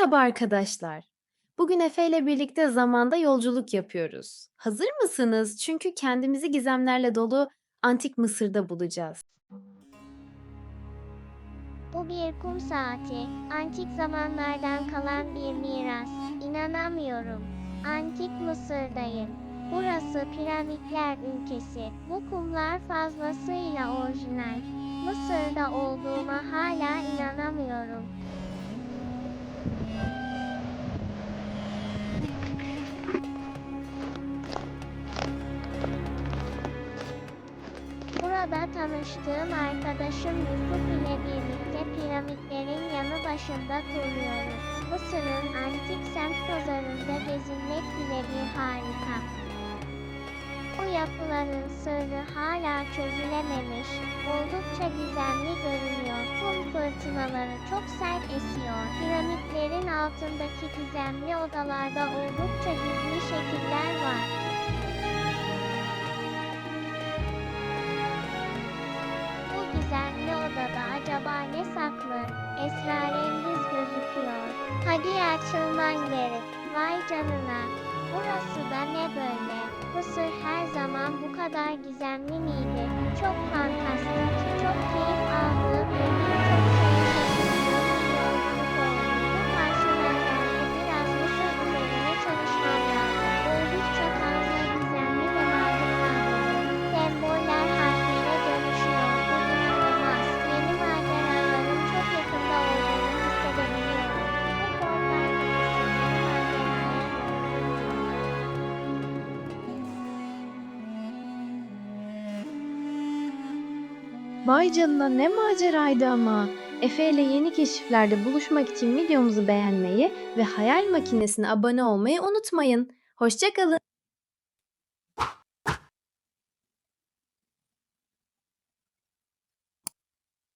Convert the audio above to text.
Merhaba arkadaşlar. Bugün Efe ile birlikte zamanda yolculuk yapıyoruz. Hazır mısınız? Çünkü kendimizi gizemlerle dolu antik Mısır'da bulacağız. Bu bir kum saati. Antik zamanlardan kalan bir miras. İnanamıyorum. Antik Mısır'dayım. Burası piramitler ülkesi. Bu kumlar fazlasıyla orijinal. Mısır'da olduğuma hala inanamıyorum. Burada tanıştığım arkadaşım Yusuf ile birlikte piramitlerin yanı başında duruyoruz. Mısır'ın antik semt pazarında gezinmek bile bir harika. Bu yapıların sırrı hala çözülememiş, oldukça gizemli görünüyor. Kum fırtınaları çok sert esiyor. Piramitlerin altındaki gizemli odalarda oldukça gizli şekiller var. Bu gizemli odada acaba ne saklı? Esrarengiz gözüküyor. Hadi açılman gerek. Vay canına. Burası da ne böyle? Mısır her zaman bu kadar gizemli miydi? Çok fantastik, Vay canına ne maceraydı ama. Efe ile yeni keşiflerde buluşmak için videomuzu beğenmeyi ve hayal makinesine abone olmayı unutmayın. Hoşçakalın.